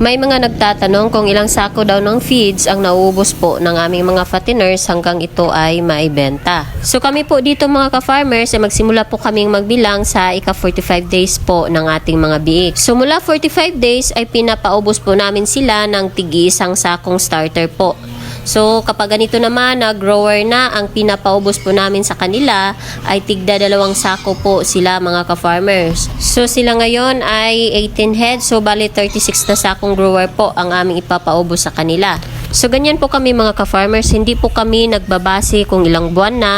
May mga nagtatanong kung ilang sako daw ng feeds ang nauubos po ng aming mga fatteners hanggang ito ay maibenta. So kami po dito mga ka-farmers ay magsimula po kaming magbilang sa ika 45 days po ng ating mga biik. So mula 45 days ay pinapaubos po namin sila ng tigi isang sakong starter po. So kapag ganito naman na grower na ang pinapaubos po namin sa kanila ay tigda dalawang sako po sila mga ka-farmers. So sila ngayon ay 18 heads so bali 36 na sakong grower po ang aming ipapaubos sa kanila. So ganyan po kami mga ka-farmers, hindi po kami nagbabase kung ilang buwan na.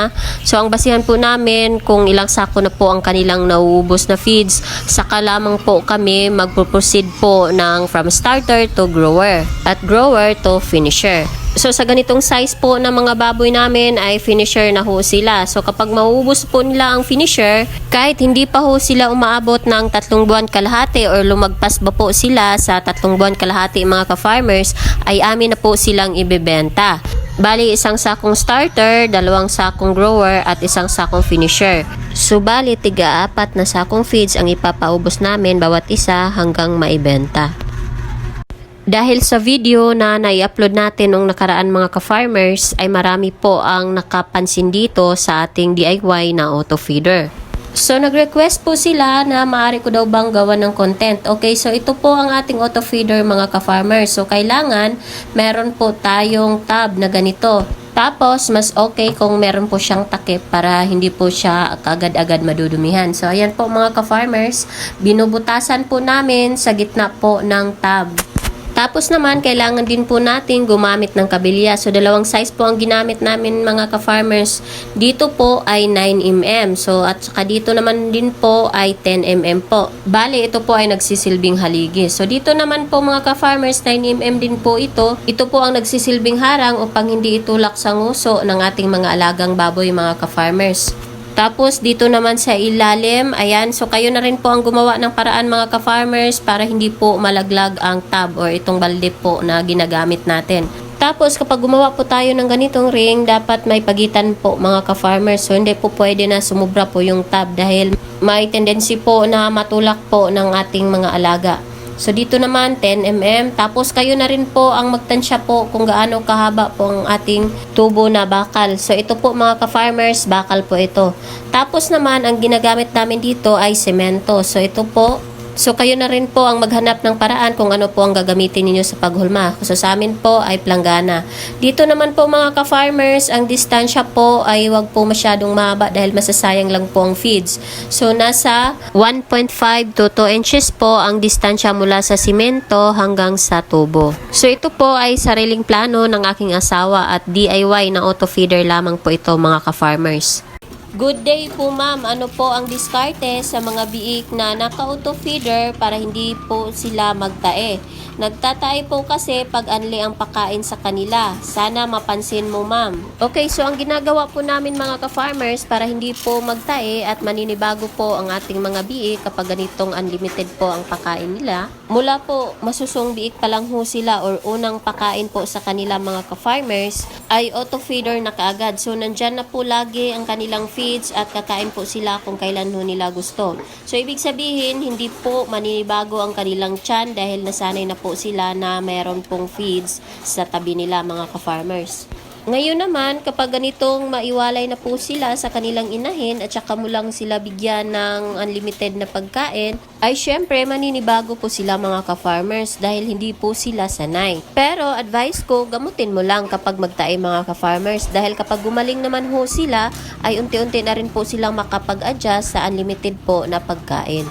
So ang basihan po namin kung ilang sako na po ang kanilang nauubos na feeds, saka lamang po kami magpo-proceed po ng from starter to grower at grower to finisher. So sa ganitong size po ng mga baboy namin ay finisher na ho sila. So kapag mauubos po nila ang finisher, kahit hindi pa ho sila umaabot ng tatlong buwan kalahati or lumagpas ba po sila sa tatlong buwan kalahati mga ka-farmers, ay amin na po silang ibebenta. Bali, isang sakong starter, dalawang sakong grower, at isang sakong finisher. So, bali, tiga apat na sakong feeds ang ipapaubos namin bawat isa hanggang maibenta. Dahil sa video na nai-upload natin nung nakaraan mga ka-farmers ay marami po ang nakapansin dito sa ating DIY na auto feeder. So nag-request po sila na maaari ko daw bang gawa ng content. Okay, so ito po ang ating auto feeder mga ka-farmers. So kailangan meron po tayong tab na ganito. Tapos, mas okay kung meron po siyang takip para hindi po siya kagad-agad madudumihan. So, ayan po mga ka-farmers, binubutasan po namin sa gitna po ng tab. Tapos naman, kailangan din po natin gumamit ng kabilya. So, dalawang size po ang ginamit namin mga ka-farmers. Dito po ay 9mm. So, at saka dito naman din po ay 10mm po. Bali, ito po ay nagsisilbing haligi. So, dito naman po mga ka-farmers, 9mm din po ito. Ito po ang nagsisilbing harang upang hindi itulak sa nguso ng ating mga alagang baboy mga ka-farmers. Tapos dito naman sa ilalim, ayan, so kayo na rin po ang gumawa ng paraan mga ka-farmers para hindi po malaglag ang tab or itong balde po na ginagamit natin. Tapos kapag gumawa po tayo ng ganitong ring, dapat may pagitan po mga ka-farmers. So hindi po pwede na sumubra po yung tab dahil may tendency po na matulak po ng ating mga alaga. So dito naman 10mm tapos kayo na rin po ang magtansya po kung gaano kahaba po ang ating tubo na bakal. So ito po mga ka-farmers, bakal po ito. Tapos naman ang ginagamit namin dito ay semento. So ito po So kayo na rin po ang maghanap ng paraan kung ano po ang gagamitin ninyo sa paghulma. So sa amin po ay planggana. Dito naman po mga ka-farmers, ang distansya po ay wag po masyadong mahaba dahil masasayang lang po ang feeds. So nasa 1.5 to 2 inches po ang distansya mula sa simento hanggang sa tubo. So ito po ay sariling plano ng aking asawa at DIY na auto feeder lamang po ito mga ka-farmers. Good day po ma'am. Ano po ang diskarte sa mga biik na naka-auto feeder para hindi po sila magtae? Nagtatae po kasi pag anli ang pakain sa kanila. Sana mapansin mo ma'am. Okay, so ang ginagawa po namin mga ka-farmers para hindi po magtae at maninibago po ang ating mga biik kapag ganitong unlimited po ang pakain nila. Mula po masusong biik pa lang ho sila or unang pakain po sa kanila mga ka-farmers ay auto feeder na kaagad. So nandyan na po lagi ang kanilang feeds at kakain po sila kung kailan ho nila gusto. So ibig sabihin hindi po maninibago ang kanilang tiyan dahil nasanay na po sila na meron pong feeds sa tabi nila mga ka-farmers. Ngayon naman, kapag ganitong maiwalay na po sila sa kanilang inahin at saka mo lang sila bigyan ng unlimited na pagkain, ay syempre maninibago po sila mga ka-farmers dahil hindi po sila sanay. Pero advice ko, gamutin mo lang kapag magtae mga ka-farmers dahil kapag gumaling naman ho sila, ay unti-unti na rin po silang makapag-adjust sa unlimited po na pagkain.